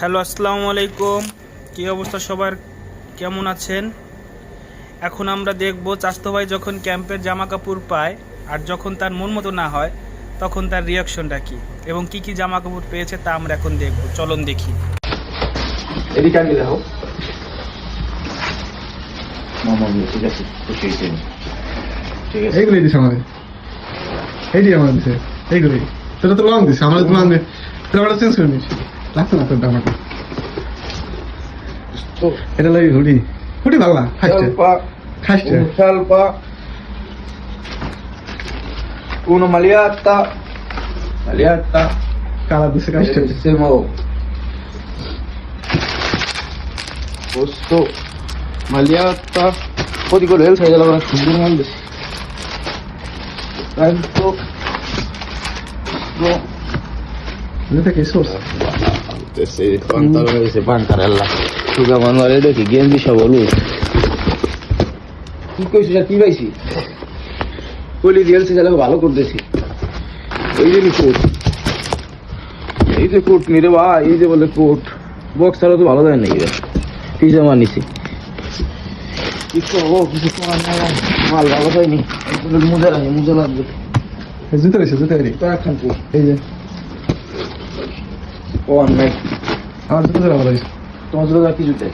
Hello আসসালামু আলাইকুম। কী অবস্থা সবার? কেমন আছেন? এখন আমরা দেখব চাস্তো ভাই যখন ক্যাম্পের জামা কাপড় পায় আর যখন তার মন মতো না হয় তখন তার রিয়াকশনটা কি এবং কি কি জামা কাপড় পেয়েছে তা আমরা এখন দেখব। চলন দেখি। এদিকে দেখো। মামা ঠিক আছে? ঠিক আছে? দিছে আমাদের। এইটি আমার দিছে। এইগুলোই। তোরা তো লং দিছে। আমাদের তো লং দিছে তোরা চেঞ্জ করে নিস লাগছে না তোরটা আমাকে এটা লাগি হুডি হুডি ভালো না খাইছে খাইছে un uno maliata, maliata, কালা দিছে খাইছে bellissimo, questo, maliata, un po' di quello sai della suন্দর মাল দিছে tanto, no, এটা কি source se pantalone se pantarella সুগা মানোয়ারে দেখি গেঞ্জি সব হলুদ। কি কইছিস কি পাইছি কলি রিয়েলসে গেলে ভালো করতেছি। এই যে কোট এই যে কোট নিরে বা এই যে বলে কোট। বক্স ছাড়া তো ভালো দেয় নাকি পিজামা নিছি কি করব কিছু করার নাই মাল ভালো পাইনি। মুজা লাগে মুজা লাগবে। জুতো রয়েছে জুতো এরি একখান এই যে। ও আর নাই আমার জুতো ভালো রয়েছে তোমার জন্য কি জুতে